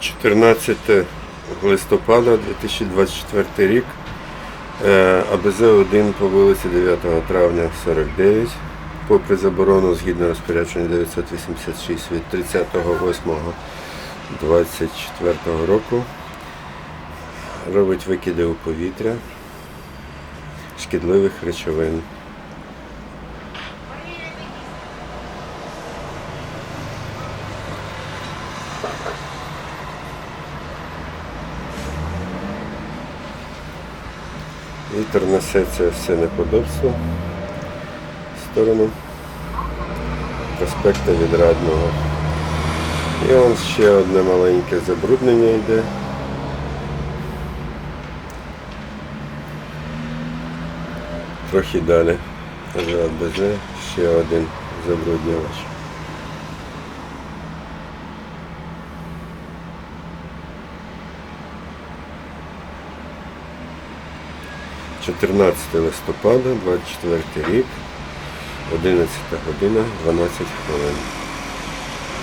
14 листопада 2024 рік. Е, АБЗ-1 по вулиці 9 травня 49. Попри заборону згідно розпорядження 986 від 30.08.24 року робить викиди у повітря шкідливих речовин. Вітер несе все неподобство в сторону проспекта Відрадного. І он ще одне маленьке забруднення йде. Трохи далі. За БЗ ще один забруднювач. Чотирнадцяте листопада, 24 рік, 11 година, 12 хвилин.